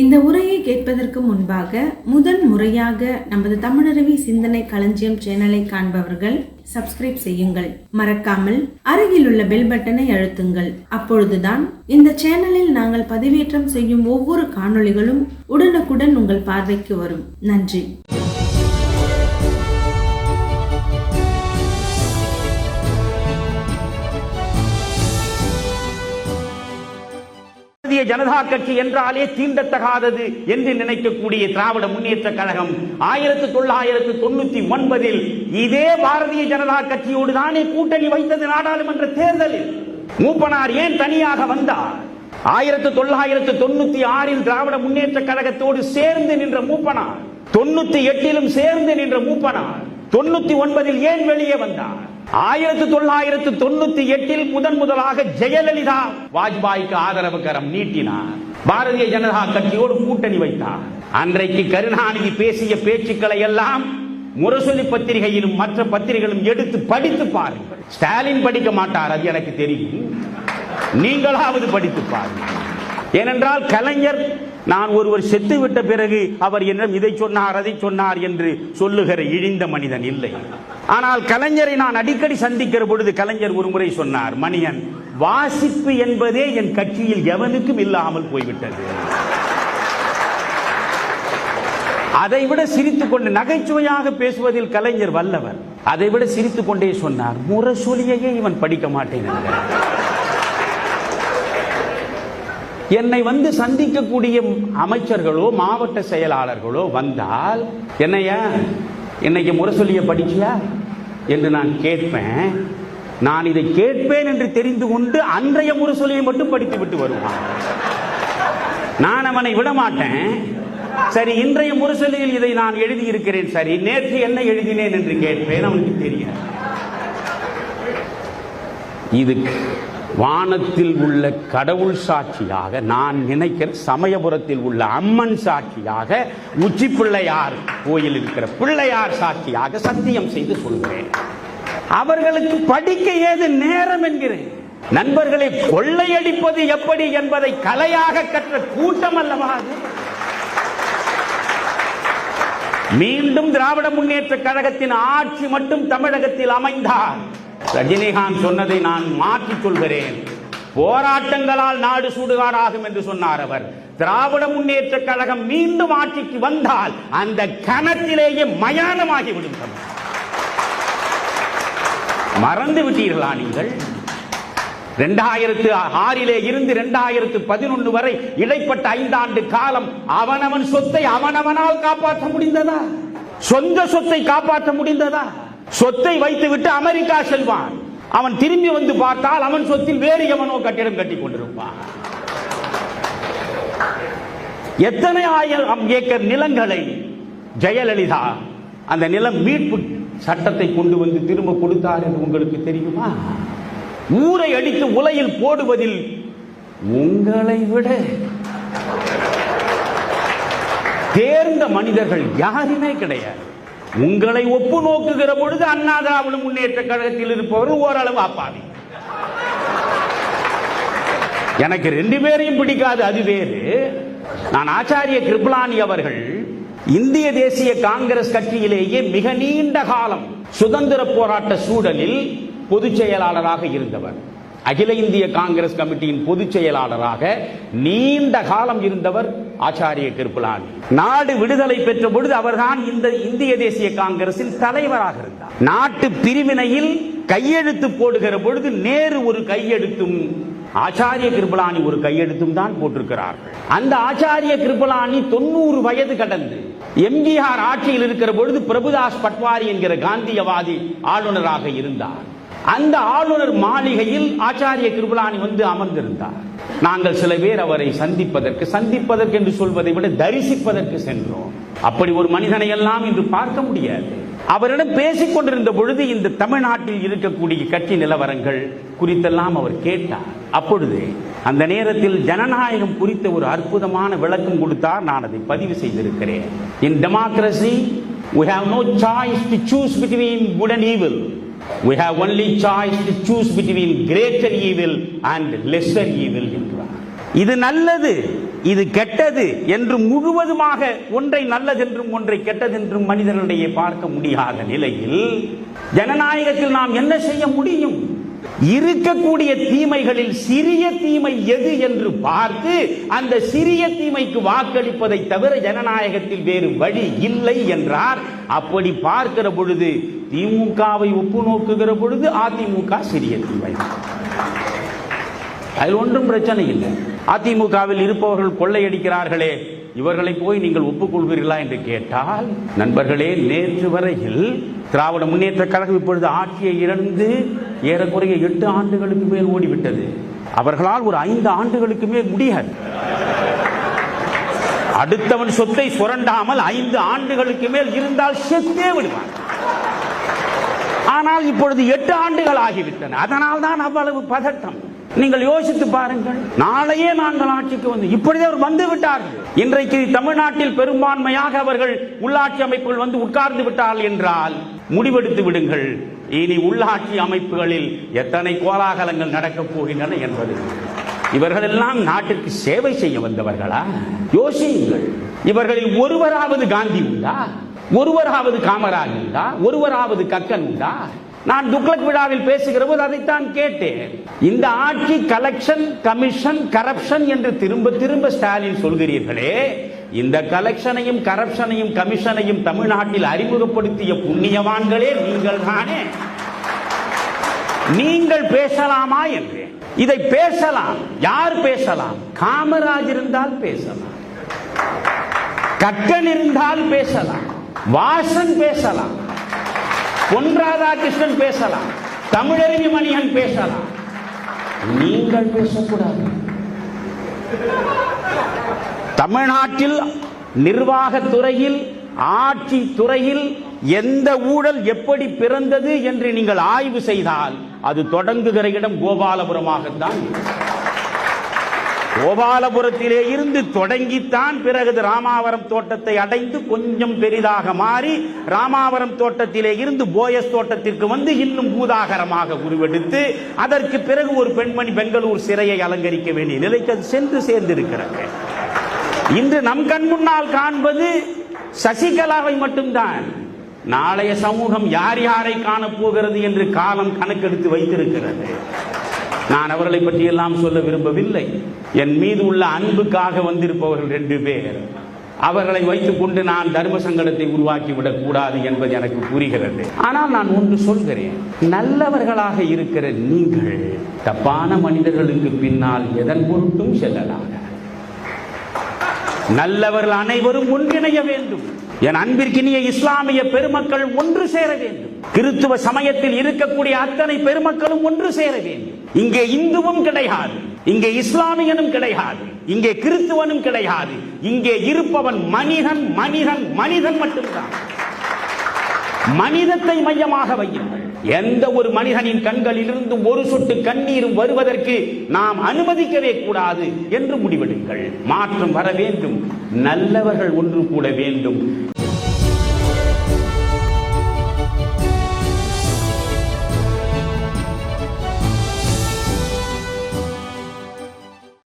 இந்த உரையை கேட்பதற்கு முன்பாக முதல் முறையாக நமது தமிழருவி சிந்தனை களஞ்சியம் சேனலை காண்பவர்கள் சப்ஸ்கிரைப் செய்யுங்கள். மறக்காமல் அருகிலுள்ள பெல் பட்டனை அழுத்துங்கள். அப்பொழுதுதான் இந்த சேனலில் நாங்கள் பதிவேற்றம் செய்யும் ஒவ்வொரு காணொளிகளும் உடனுக்குடன் உங்கள் பார்வைக்கு வரும். நன்றி. பாரதிய ஜனதா கட்சி என்றாலே தீண்டத்தகாதது என்று நினைக்கக்கூடிய திராவிட முன்னேற்ற கழகம் ஆயிரத்தி தொள்ளாயிரத்து தொண்ணூத்தி ஒன்பதில் இதே பாரதிய ஜனதா கட்சியோடு தானே கூட்டணி வைத்தது நாடாளுமன்ற தேர்தலில். மூப்பனார் ஏன் தனியாக வந்தார்? ஆயிரத்தி தொள்ளாயிரத்து தொண்ணூத்தி ஆறில் திராவிட முன்னேற்ற கழகத்தோடு சேர்ந்து நின்ற மூப்பனார். தொண்ணூத்தி எட்டிலும் சேர்ந்து நின்ற மூப்பனார். தொண்ணூத்தி ஒன்பதில் ஏன் வெளியே வந்தார்? ஆயிரத்தி தொள்ளாயிரத்து தொண்ணூத்தி எட்டில் முதன் முதலாக ஜெயலலிதா வாஜ்பாய்க்கு ஆதரவு கரம் நீட்டினார். பாரதிய ஜனதா கட்சியோடு கூட்டணி வைத்தார். அன்றைக்கு கருணாநிதி பேசிய பேச்சுக்களை எல்லாம் முரசொலி பத்திரிகையிலும் மற்ற பத்திரிகைகளும் எடுத்து படித்து பாருங்கள். ஸ்டாலின் படிக்க மாட்டார் அது எனக்கு தெரியும். நீங்களாவது படித்து பாருங்கள். ஏனென்றால் கலைஞர் நான் ஒருவர் செத்து விட்ட பிறகு அவர் என்னிடம் இதை சொன்னார் அதை சொன்னார் என்று சொல்லுகிற இழிந்த மனிதன் இல்லை. ஆனால் கலைஞரை நான் அடிக்கடி சந்திக்கிற பொழுது கலைஞர் ஒரு முறை சொன்னார் மணியன் வாசிப்பு என்பதே என் கட்சியில் எவனுக்கும் இல்லாமல் போய்விட்டது. அதை விட சிரித்துக் கொண்டு நகைச்சுவையாக பேசுவதில் கலைஞர் வல்லவர். அதை விட சிரித்துக் கொண்டே சொன்னார் முரசொலியையே இவன் படிக்க மாட்டேன். என்னை வந்து சந்திக்கக்கூடிய அமைச்சர்களோ மாவட்ட செயலாளர்களோ வந்தால் என்னையா இன்னைக்கு முரசொலியை படிச்சியா? என்று நான் கேட்பேன். நான் இதை கேட்பேன் என்று தெரிந்து கொண்டு அன்றைய முரசொலியை மட்டும் படித்து விட்டு வருவான் நான் அவனை விட மாட்டேன். சரி இன்றைய முரசொலியில் இதை நான் எழுதியிருக்கிறேன். சரி நேற்று என்ன எழுதினேன் என்று கேட்பேன். அவனுக்கு தெரியும் இது வானத்தில் உள்ள கடவுள் சாட்சியாக நான் நினைக்கிற சமயபுரத்தில் உள்ள அம்மன் சாட்சியாக உச்சி பிள்ளையார் கோயில் இருக்கிற பிள்ளையார் சாட்சியாக சத்தியம் செய்து சொல்கிறேன் அவர்களுக்கு படிக்க ஏது நேரம் என்கிறேன். நண்பர்களை கொள்ளையடிப்பது எப்படி என்பதை கலையாக கற்ற கூட்டம் அல்லவா அது? மீண்டும் திராவிட முன்னேற்ற கழகத்தின் ஆட்சி மட்டும் தமிழகத்தில் அமைந்தார் ரஜினிகாந்த் சொன்னதை நான் மாற்றி சொல்கிறேன் போராட்டங்களால் நாடு சூடுகாராகும் என்று சொன்னார் அவர். திராவிட முன்னேற்ற கழகம் மீண்டும் ஆட்சிக்கு வந்தால் அந்த கணத்திலேயே மயானமாகி விடும் மறந்து விட்டீர்களா நீங்கள்? இரண்டாயிரத்து ஆறிலே இருந்து இரண்டாயிரத்து பதினொன்று வரை இடைப்பட்ட ஐந்தாண்டு காலம் அவனவன் சொத்தை அவனவனால் காப்பாற்ற முடிந்ததா? சொந்த சொத்தை காப்பாற்ற முடிந்ததா? சொத்தை வைத்து விட்டு அமெரிக்கா செல்வான். அவன் திரும்பி வந்து பார்த்தால் அவன் சொத்தில் வேறு எவனோ கட்டிடம் கட்டி கொண்டிருப்பான். எத்தனை ஆயிரம் ஏக்கர் நிலங்களை ஜெயலலிதா அந்த நிலம் மீட்பு சட்டத்தை கொண்டு வந்து திரும்ப கொடுத்தார் என்று உங்களுக்கு தெரியுமா? ஊரை அடித்து உலையில் போடுவதில் உங்களை விட தேர்ந்த மனிதர்கள் யாருமே கிடையாது. உங்களை ஒப்பு நோக்குகிற பொழுது அண்ணா திராவிட முன்னேற்ற கழகத்தில் இருப்பவர்கள் ஓரளவு அப்பாவி. எனக்கு ரெண்டு பேரையும் பிடிக்காது அது வேறு. நான் ஆச்சாரிய கிருப்லானி அவர்கள் இந்திய தேசிய காங்கிரஸ் கட்சியிலேயே மிக நீண்ட காலம் சுதந்திர போராட்ட சூழலில் பொதுச் செயலாளராக இருந்தவர். அகில இந்திய காங்கிரஸ் கமிட்டியின் பொதுச் செயலாளராக நீண்ட காலம் இருந்தவர் ஆச்சாரிய கிருபலானி நாடு விடுதலை பெற்ற பொழுது அவர்தான் இந்த இந்திய தேசிய காங்கிரசின் தலைவராக இருந்தார். நாட்டு பிரிவினையில் கையெழுத்து போடுகிற பொழுது நேரு ஒரு கையெழுத்தும் ஆச்சாரிய கிருபலானி ஒரு கையெழுத்தும் தான் போட்டிருக்கிறார்கள். அந்த ஆச்சாரிய கிருபலானி தொண்ணூறு வயது கடந்து எம்ஜிஆர் ஆட்சியில் இருக்கிற பொழுது பிரபுதாஸ் பட்வாரி என்கிற காந்தியவாதி ஆளுநராக இருந்தார். அந்த ஆளுநர் மாளிகையில் ஆச்சாரிய கிருபலானி வந்து அமர்ந்திருந்தார். நாங்கள் சில பேர் அவரை சந்திப்பதற்கு சந்திப்பதற்கு என்று சொல்வதை விட தரிசிப்பதற்கு சென்றோம். அப்படி ஒரு மனிதனை எல்லாம் இன்று பார்க்க முடியாது. அவரிடம் பேசிக் கொண்டிருந்த பொழுது இந்த தமிழ்நாட்டில் இருக்கக்கூடிய கட்சி நிலவரங்கள் குறித்தெல்லாம் அவர் கேட்டார். அப்பொழுது அந்த நேரத்தில் ஜனநாயகம் குறித்த ஒரு அற்புதமான விளக்கம் கொடுத்தார். நான் அதை பதிவு செய்திருக்கிறேன். In democracy we have no choice to choose between good and evil. We have only choice to choose between greater evil and lesser evil என்றார். இது நல்லது இது கெட்டது என்று முழுவதுமாக ஒன்றை நல்லதென்றும் ஒன்றை கெட்டதென்றும் மனிதர்களிடையே பார்க்க முடியாத நிலையில் ஜனநாயகத்தில் நாம் என்ன செய்ய முடியும்? இருக்கக்கூடிய தீமைகளில் சிறிய தீமை எது என்று பார்த்து அந்த சிறிய தீமைக்கு வாக்களிப்பதை தவிர ஜனநாயகத்தில் வேறு வழி இல்லை என்றார். அப்படி பார்க்கிற பொழுது திமுகவை ஒப்பு நோக்குகிற பொழுது அதிமுக சிறிய தீமை. அதில் ஒன்றும் பிரச்சனை இல்லை. அதிமுகவில் இருப்பவர்கள் கொள்ளையடிக்கிறார்களே இவர்களை போய் நீங்கள் ஒப்புக்கொள்வீர்களா என்று கேட்டால் நண்பர்களே நேற்று வரையில் திராவிட முன்னேற்ற கழகம் இப்பொழுது ஆட்சியை இழந்து ஏறக்குறைய எட்டு ஆண்டுகளுக்கு மேல் ஓடிவிட்டது. அவர்களால் ஒரு ஐந்து ஆண்டுகளுக்கு மேல் முடியாது. அடுத்தவன் சொத்தை சுரண்டாமல் ஐந்து ஆண்டுகளுக்கு மேல் இருந்தால் செத்தே விடுவான். ஆனால் இப்பொழுது எட்டு ஆண்டுகள் ஆகிவிட்டன. அதனால் தான் அவ்வளவு பதட்டம். நீங்கள் யோசித்து பாருங்கள். நாளையே நாங்கள் ஆட்சிக்கு வந்து இப்பொழுதே அவர் வந்து விட்டார்கள். இன்றைக்கு தமிழ்நாட்டில் பெரும்பான்மையாக அவர்கள் உள்ளாட்சி அமைப்புகள் வந்து உட்கார்ந்து விட்டார்கள் என்றால் முடிவெடுத்து விடுங்கள். இனி உள்ளாட்சி அமைப்புகளில் எத்தனை கோலாகலங்கள் நடக்கப் போகின்றன என்பது. இவர்கள் எல்லாம் நாட்டிற்கு சேவை செய்ய வந்தவர்களா? யோசியுங்கள். இவர்களில் ஒருவராவது காந்தி உண்டா? ஒருவராவது காமராஜ் உண்டா? ஒருவராவது கக்கன் உண்டா? நான் துக்ளக் விழாவில் பேசுகிற போது அதைத்தான் கேட்டேன். இந்த ஆட்சி கலெக்ஷன் கமிஷன் கரப்ஷன் என்று திரும்ப திரும்ப ஸ்டாலின் சொல்கிறீர்களே இந்த கலெக்ஷனையும் கரப்ஷனையும் கமிஷனையும் தமிழ்நாட்டில் அறிமுகப்படுத்திய புண்ணியவான்களே நீங்கள் தானே. நீங்கள் பேசலாமா என்று. இதை பேசலாம். யார் பேசலாம்? காமராஜ் இருந்தால் பேசலாம். கக்கன் இருந்தால் பேசலாம். வாசன் பேசலாம். பொன் ராதாகிருஷ்ணன் பேசலாம் தமிழறிஞர் மணியன் பேசலாம் நீங்கள் பேசக்கூடாது தமிழ்நாட்டில் நிர்வாகத் துறையில் ஆட்சி துறையில் எந்த ஊழல் எப்படி பிறந்தது என்று நீங்கள் ஆய்வு செய்தால் அது தொடங்குகிற இடம் கோபாலபுரமாகத்தான் இருக்கும். கோபாலபுரத்திலே இருந்து தொடங்கித்தான் பிறகு இது ராமாவரம் தோட்டத்தை அடைந்து கொஞ்சம் பெரிதாக மாறி ராமாவரம் தோட்டத்திலே இருந்து போயஸ் தோட்டத்திற்கு வந்து இன்னும் பூதாகரமாக உருவெடுத்து அதற்கு பிறகு ஒரு பெண்மணி பெங்களூர் சிறையை அலங்கரிக்க வேண்டிய நிலைக்கு அது சென்று சேர்ந்திருக்கிறது இன்று நம் கண் முன்னால் காண்பது சசிகலாவை மட்டும்தான். நாளைய சமூகம் யார் யாரை காணப் போகிறது என்று காலம் கணக்கெடுத்து வைத்திருக்கிறது. நான் அவர்களை பற்றியெல்லாம் சொல்ல விரும்பவில்லை. என் மீது உள்ள அன்புக்காக வந்திருப்பவர்கள் ரெண்டு பேர். அவர்களை வைத்துக் கொண்டு நான் தர்ம சங்கடத்தை உருவாக்கி விடக்கூடாது என்பது எனக்கு புரிகிறது. ஆனால் நான் ஒன்று சொல்கிறேன். நல்லவர்களாக இருக்கிற நீங்கள் தப்பான மனிதர்களுக்கு பின்னால் எதன் பொருட்டும் செல்லலாம் நல்லவர்கள் அனைவரும் ஒன்றிணைய வேண்டும். என் அன்பிற்கினிய இஸ்லாமிய பெருமக்கள் ஒன்று சேர வேண்டும். கிறித்துவ சமயத்தில் இருக்கக்கூடிய அத்தனை பெருமக்களும் ஒன்று சேர வேண்டும். இங்கே இந்துவும் கிடையாது இங்கே இஸ்லாமியனும் கிடையாது இங்கே கிறித்துவனும் கிடையாது இங்கே இருப்பவன் மனிதன் மனிதன் மனிதன் மட்டும்தான். மனிதத்தை மையமாக வையுங்கள். எந்த ஒரு மனிதனின் கண்களிலிருந்து ஒரு சொட்டு கண்ணீரும் வருவதற்கு நாம் அனுமதிக்கவே கூடாது என்று முடிவெடுங்கள். மாற்றம் வர வேண்டும். நல்லவர்கள் ஒன்று கூட வேண்டும்.